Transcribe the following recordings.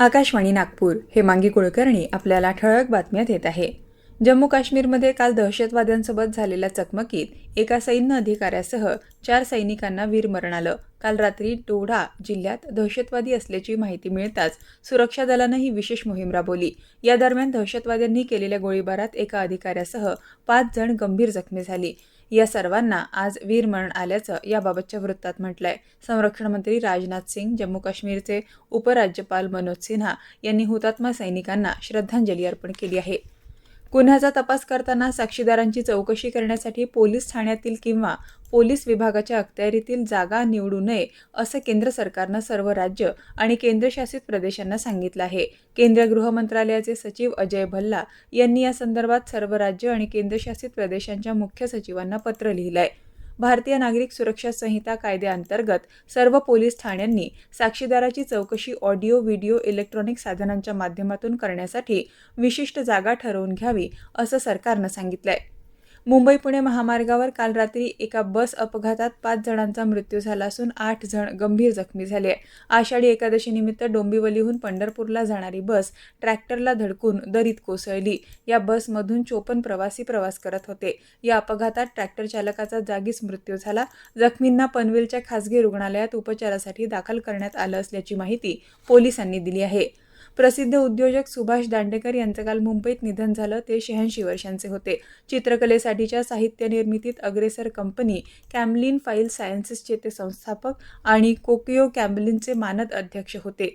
आकाशवाणी नागपूर हे मांगी कुलकर्णी आपल्याला ठळक बातम्या देत आहे. जम्मू काश्मीरमध्ये काल दहशतवाद्यांसोबत झालेल्या चकमकीत एका सैन्य अधिकाऱ्यासह चार सैनिकांना वीरमरण आलं काल रात्री डोडा जिल्ह्यात दहशतवादी असल्याची माहिती मिळताच सुरक्षा दलानं ही विशेष मोहीम राबवली. या दरम्यान दहशतवाद्यांनी केलेल्या गोळीबारात एका अधिकाऱ्यासह पाच जण गंभीर जखमी झाली. या सर्वांना आज वीरमरण आल्याचं याबाबतच्या वृत्तात म्हटलंय. संरक्षण मंत्री राजनाथ सिंग जम्मू काश्मीरचे उपराज्यपाल मनोज सिन्हा यांनी हुतात्मा सैनिकांना श्रद्धांजली अर्पण केली आहे. गुन्ह्याचा तपास करताना साक्षीदारांची चौकशी करण्यासाठी पोलीस ठाण्यातील किंवा पोलीस विभागाच्या अखत्यारीतील जागा निवडू नये असं केंद्र सरकारनं सर्व राज्य आणि केंद्रशासित प्रदेशांना सांगितलं आहे. केंद्रीय गृह मंत्रालयाचे सचिव अजय भल्ला यांनी या संदर्भात सर्व राज्य आणि केंद्रशासित प्रदेशांच्या मुख्य सचिवांना पत्र लिहिलं आहे भारतीय नागरिक सुरक्षा संहिता कायद्याअंतर्गत सर्व पोलीस ठाण्यांनी साक्षीदाराची चौकशी ऑडिओ व्हिडिओ इलेक्ट्रॉनिक साधनांच्या माध्यमातून करण्यासाठी विशिष्ट जागा ठरवून घ्यावी असं सरकारनं सांगितलंय. मुंबई पुणे महामार्गावर काल रात्री एका बस अपघातात पाच जणांचा मृत्यू झाला असून आठ जण गंभीर जखमी झाले. आहे आषाढी एकादशीनिमित्त डोंबिवलीहून पंढरपूरला जाणारी बस ट्रॅक्टरला धडकून दरीत कोसळली. या बसमधून चोपन्न प्रवासी प्रवास करत होते. या अपघातात ट्रॅक्टर चालकाचा जागीच मृत्यू झाला. जखमींना पनवेलच्या खासगी रुग्णालयात उपचारासाठी दाखल करण्यात आलं असल्याची माहिती पोलिसांनी दिली आहे. प्रसिद्ध उद्योजक सुभाष दांडेकर यांचं काल मुंबईत निधन झालं. ते शहाऐंशी वर्षांचे होते. चित्रकलेसाठीच्या साहित्य निर्मितीत अग्रेसर कंपनी कॅमलिन फाईल सायन्सेसचे ते संस्थापक आणि कोकियो कॅमलिनचे मानद अध्यक्ष होते.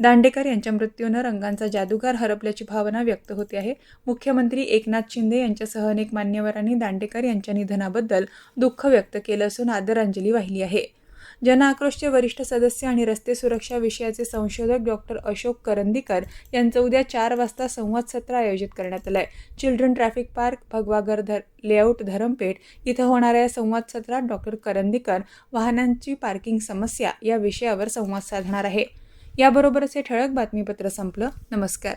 दांडेकर यांच्या मृत्यूनं रंगांचा जादूगार हरपल्याची भावना व्यक्त होते आहे. मुख्यमंत्री एकनाथ शिंदे यांच्यासह अनेक मान्यवरांनी दांडेकर यांच्या निधनाबद्दल दुःख व्यक्त केलं असून आदरांजली वाहिली आहे. जनआक्रोशचे वरिष्ठ सदस्य आणि रस्ते सुरक्षा विषयाचे संशोधक डॉक्टर अशोक करंदीकर यांचं उद्या चार वाजता संवाद सत्र आयोजित करण्यात आलं आहे चिल्ड्रन ट्रॅफिक पार्क भगवागर धर लेआउट धरमपेठ इथं होणाऱ्या या संवाद सत्रात डॉक्टर करंदीकर वाहनांची पार्किंग समस्या या विषयावर संवाद साधणार आहे. याबरोबरच हे ठळक बातमीपत्र संपलं. नमस्कार.